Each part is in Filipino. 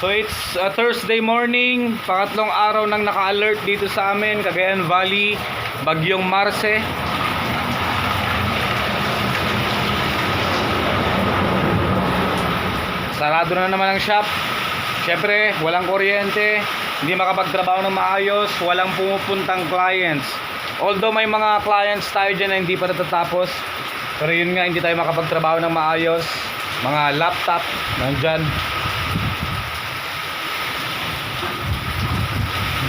So it's a Thursday morning, pangatlong araw nang naka-alert dito sa amin, Cagayan Valley, Bagyong Marce. Sarado na naman ang shop. Siyempre, walang kuryente, hindi makapagtrabaho ng maayos, walang pumupuntang clients. Although may mga clients tayo dyan na hindi pa natatapos, pero yun nga, hindi tayo makapagtrabaho ng maayos. Mga laptop, nandyan.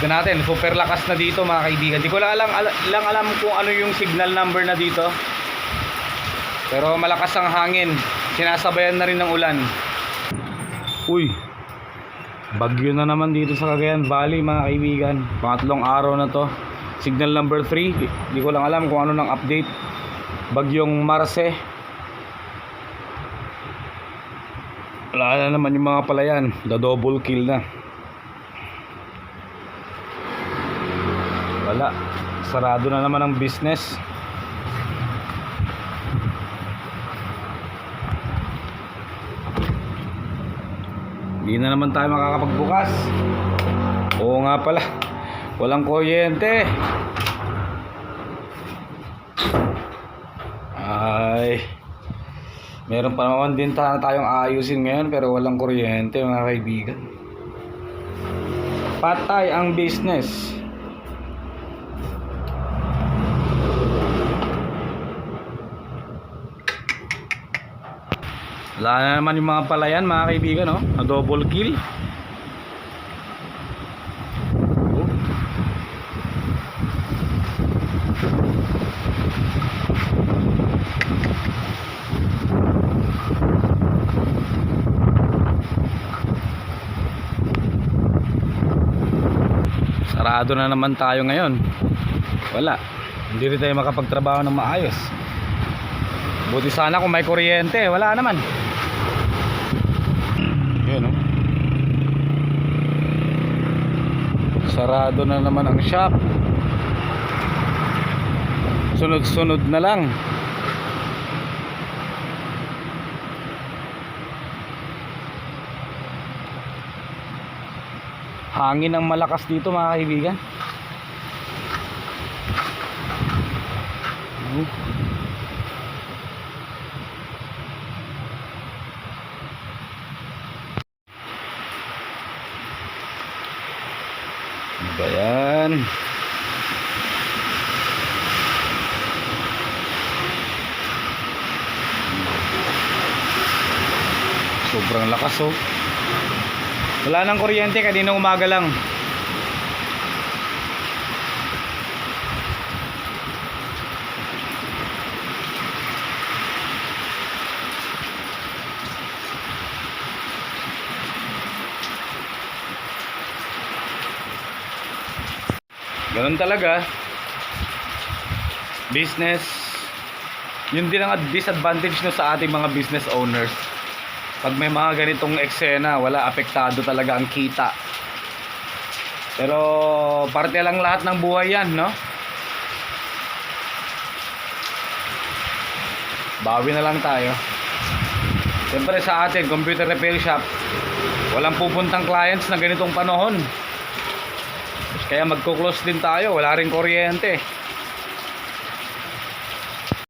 Tignan natin, super lakas na dito mga kaibigan. Di ko lang alam, al- lang alam kung ano yung signal number na dito. Pero malakas ang hangin. Sinasabayan na rin ng ulan. Uy, bagyo na naman dito sa Cagayan Valley mga kaibigan. Pangatlong araw na to. Signal number 3. Di, di ko lang alam kung ano ng update. Bagyong Marce. Wala na naman yung mga palayan. The double kill na. Wala. Sarado na naman ang business. Hindi na naman tayo makakapagbukas. Oo nga pala. Walang kuryente. Ay. Meron pa naman din ta- tayong ayusin ngayon pero walang kuryente mga kaibigan. Patay ang business. Wala na naman yung mga palayan mga kaibigan no? Na double kill. Oh. Sarado na naman tayo ngayon. Wala. Hindi rin tayo makapagtrabaho ng maayos. Buti sana kung may kuryente, wala naman. Yun oh. Sarado na naman ang shop. Sunod-sunod na lang. Hangin ang malakas dito mga kaibigan. Oh. Ano ba yan? Sobrang lakas oh. Wala nang kuryente kanina umaga lang. Ganun talaga. Business. Yun din ang disadvantage no sa ating mga business owners. Pag may mga ganitong eksena, wala apektado talaga ang kita. Pero parte lang lahat ng buhay yan, no? Bawi na lang tayo. Siyempre sa atin, computer repair shop, walang pupuntang clients na ganitong panahon. Kaya magko-close din tayo, wala rin kuryente.